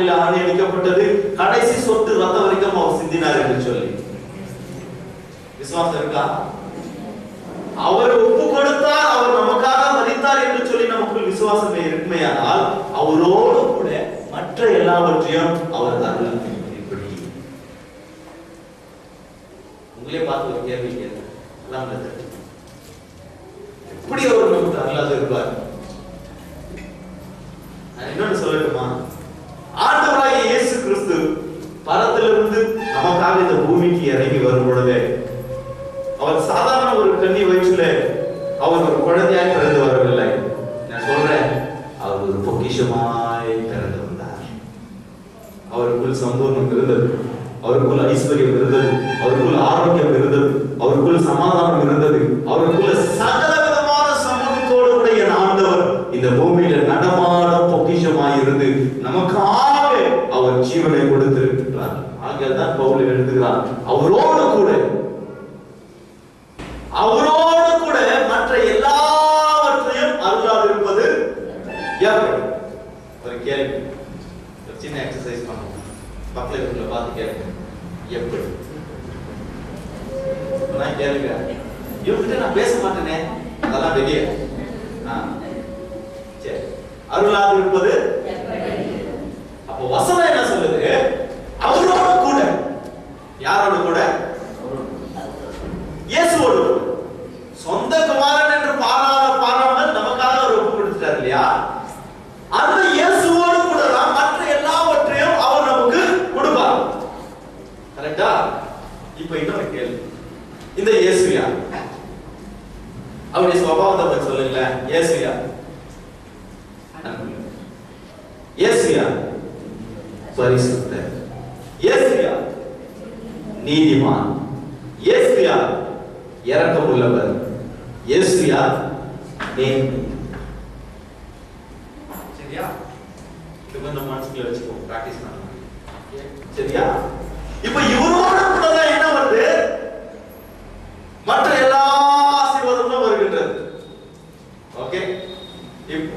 கால்களில் ஆணி கடைசி சொட்டு ரத்தம் வரைக்கும் அவர் சிந்தினார் என்று சொல்லி. விசுவாசம் இருக்கா? அவர் ஒப்பு கொடுத்தார் அவர் நமக்காக மதித்தார் என்று சொல்லி நமக்குள் விசுவாசமே இருக்குமையானால் அவரோடு கூட மற்ற எல்லாவற்றையும் அவர் அருள் இப்படி உங்களே பார்த்து ஒரு கேள்வி எப்படி அவர் நமக்கு அருளாக இருப்பார் நான் இன்னொன்னு சொல்லட்டுமா ஆண்டவராகிய இயேசு கிறிஸ்து பரத்திலிருந்து நமக்காக இந்த பூமிக்கு இறங்கி வரும் பொழுதே அவர் சாதாரண ஒரு கன்னி வயசுல அவர் ஒரு குழந்தையாய் பிறந்து வரவில்லை. நான் சொல்றேன் அவர் ஒரு பொக்கிஷமாய் பிறந்து வந்தார். அவருக்குள் சந்தோஷம் இருந்தது. அவருக்குள் ஐஸ்வர்யம் இருந்தது. அவருக்குள் ஆரோக்கியம் இருந்தது. அவருக்குள் சமாதானம் இருந்தது. அவருக்குள்ள சகல விதமான சமூகத்தோடு உடைய ஆண்டவர் இந்த பூமியில நடமாட பொக்கிஷமாய் இருந்து நமக்காக அவர் ஜீவனை கொடுத்திருக்கிறார். ஆகியதான் தான் பவுல் எழுதுகிறார் அவரோடு கூட அவரோடு பக்கத்தில் இருக்கிற பார்த்து கேளுங்க எப்படி? நான் கேளுங்க. இவங்கிட்ட நான் பேச மாட்டேனே. அதெல்லாம் வெளியே. சரி. அருளாது இருப்பது அப்போ வசனம் என்ன சொல்லுது? அவரோட கூட. யாரோட கூட? இயேசுவோடு சொந்த குமாரன் என்று பாராத பாராமல் நமக்காக ஒரு ஒப்பு கொடுத்துட்டார் இல்லையா? அந்த இயேசு கூட தான் மற்ற எல்லாவற்றையும் அவர் நமக்கு கொடுப்பார் கரெக்டா இப்ப இன்னொரு கேள்வி இந்த இயேசுயா. அவருடைய சுபாவத்தை பத்தி சொல்லுங்கள இயேசுயா. இயேசுயா. இயேசு யார் பரிசுத்தர் இயேசு நீதிமான். இயேசுயா. யார் இரக்கம் உள்ளவர் இயேசுயா. நேர்மை சரியா? இது கொஞ்சம் மனசுக்குள்ள வச்சுக்கோ. பிராக்டிஸ் பண்ணலாம் சரியா? இப்ப இவரோட கூட தான் என்ன வருது மற்ற எல்லா ஆசீர்வாதங்களும் வருகின்றது ஓகே இப்போ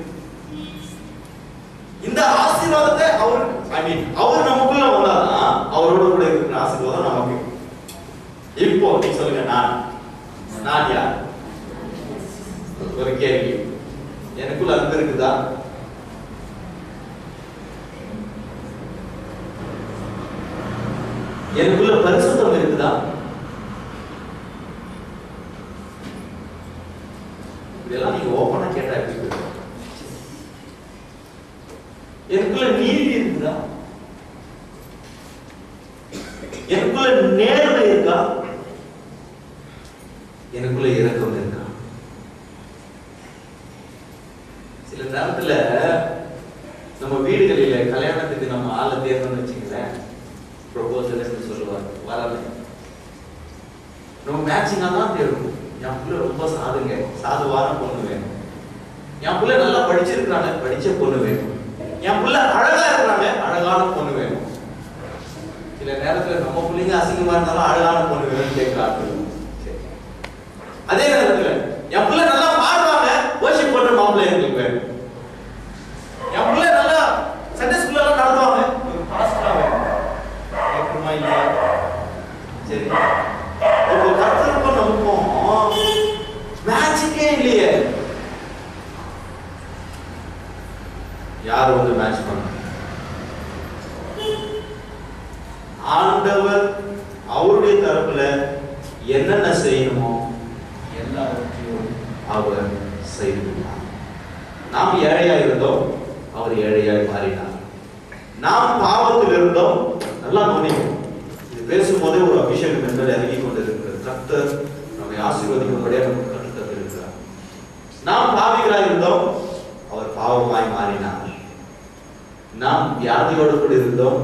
இந்த ஆசீர்வாதத்தை அவர் ஐ மீன் அவர் நமக்குள்ள வந்தாதான் அவரோட கூட நமக்கு இப்போ நீ சொல்லுங்க நான். நான் யார்? ஒரு கேள்வி. எனக்குள்ள அன்பு இருக்குதா? எனக்குள்ள பரிசுத்தம் இருக்குதா? இதெல்லாம் நீங்க ஓப்பனா கேட்டா எப்படி எனக்குள்ள நீதி இருக்குதா? எனக்குள்ள நேர்மை இருக்கா? எனக்குள்ள இறக்கம் இருக்கா? சில நேரத்துல நம்ம வீடுகளில கல்யாணத்துக்கு நம்ம ஆளை தேர்ந்தோம்னு வச்சுங்களேன் ப்ரொபோசல் சொல்லுவாங்க வரல நம்ம மேட்சிங்கா தான் தேடணும் என் பிள்ளை ரொம்ப சாதுங்க. சாதுவான பொண்ணு வேணும். என் பிள்ளை நல்லா படிச்சிருக்கிறாங்க படிச்ச பொண்ணு வேணும். என் பிள்ளை அழகா இருக்கிறாங்க அழகான பொண்ணு வேணும். சில நேரத்துல நம்ம பிள்ளைங்க அசிங்கமா இருந்தாலும் அழகான பொண்ணு வேணும்னு கேட்கிறாங்க சரி. அதே நேரத்துல என் பிள்ளை நல்லா பாடுவாங்க worship பண்ற மாப்பிள்ளை எங்களுக்கு வேணும். என் பிள்ளை நல்லா சண்டே ஸ்கூல்ல எல்லாம் நடத்துவாங்க. ஒரு பாஸ்டரா வேணும். இல்லையா? சரி. இப்போ கருத்தருக்கும் நமக்கும் இல்லையே. யார் வந்து மேட்ச் பண்ண ஆண்டவர் அவருடைய தரப்புல என்னென்ன செய்யணுமோ எல்லாவற்றையும் அவர் செய்துள்ளார் நாம் ஏழையா இருந்தோம் அவர் ஏழையாய் மாறினார். நாம் பாவத்தில் இருந்தோம் நல்லா கவனிக்கும் இது பேசும்போதே ஒரு அபிஷேகம் என்பதை இறங்கி கொண்டிருக்கிறது. கர்த்தர் நம்மை ஆசீர்வதிக்கும்படியாக நமக்கு கற்றுத் இருக்கிறார் நாம் பாவிகளாய் இருந்தோம் அவர் பாவமாய் மாறினார். நாம் வியாதியோடு கூட இருந்தோம்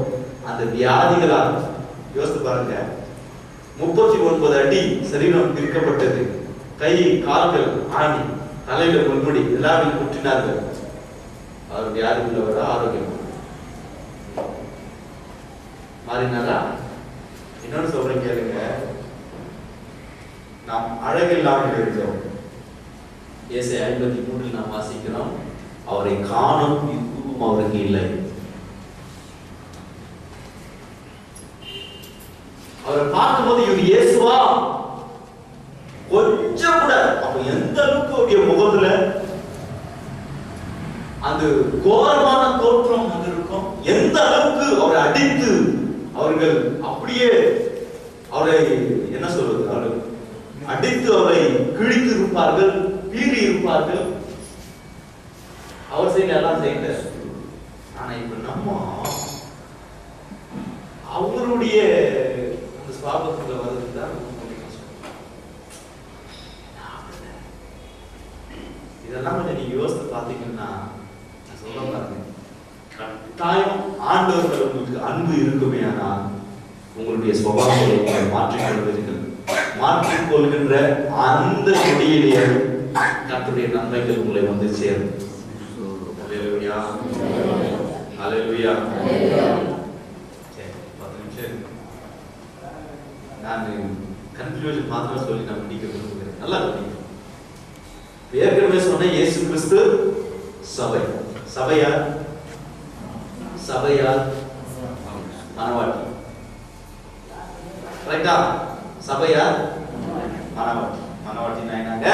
அந்த வியாதிகளால் யோசித்து பாருங்க. முப்பத்தி ஒன்பது அடி சரீரம் பிரிக்கப்பட்டது. கை கால்கள் ஆணி தலையில முன்முடி எல்லாரும் குற்றினார்கள் அவருடைய வியாதி உள்ளவரா ஆரோக்கியம். மாறினாரா? இன்னொன்னு சொல்றேன் கேளுங்க. நாம் அழகில்லாமல் இருந்தோம் ஏசை ஐம்பத்தி மூன்றில் நாம் வாசிக்கிறோம். அவரை காணும் இதுவும் அவருக்கு இல்லை. அவரை பார்க்கும்போது இவர் இயேசுவா. கொஞ்சம் கூட அப்ப எந்த அளவுக்கு அவருடைய முகத்துல அந்த கோரமான தோற்றம் வந்து இருக்கும்? எந்த அளவுக்கு அவரை அடித்து அவர்கள் அப்படியே அவரை என்ன சொல்றது அவர்கள் அடித்து அவரை கிழித்து இருப்பார்கள் பீறி இருப்பார்கள்? அவர் செய்யல எல்லாம் செய்யல. ஆனா இப்ப நம்ம அவருடைய அந்த சுவாபத்துல வர்றது தான் ரொம்ப கஷ்டம். இதெல்லாம் கொஞ்சம் நீங்க யோசித்து பார்த்தீங்கன்னா நான் சொல்ல பாருங்க தாயும் ஆண்டவர்கள் உங்களுக்கு அன்பு இருக்குமே ஆனால் உங்களுடைய சுபாவங்களை நீங்கள் மாற்றிக்கொள்வீர்கள். மாற்றிக்கொள்கின்ற அந்த நொடியிலேயே கத்துடைய நன்மைகள் உங்களை வந்து சேரும். அல்லேலூயா சரி நான் கன்க்ளூஷன் மாத்திரம் சொல்லி நான் முடிக்க விரும்புகிறேன். நல்லா ஏற்கனவே சொன்ன இயேசு கிறிஸ்து சபை. சபையார் சபையால் மனவாட்டி ரைட்டா சபையால் மனவாட்டி மனவாட்டினா என்னங்க?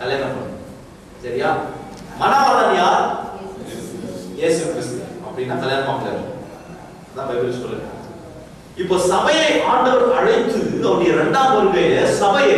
கல்யாணம் பண்ணு சரியா? மனவாளன் யார்? இயேசு கிறிஸ்து. அப்படின்னா கல்யாணம் மாப்பிள்ளை அதான் பைபிள் சொல்லுங்க இப்போ சபையை ஆண்டவர் அழைத்து அவருடைய இரண்டாம் வருகையில சபையை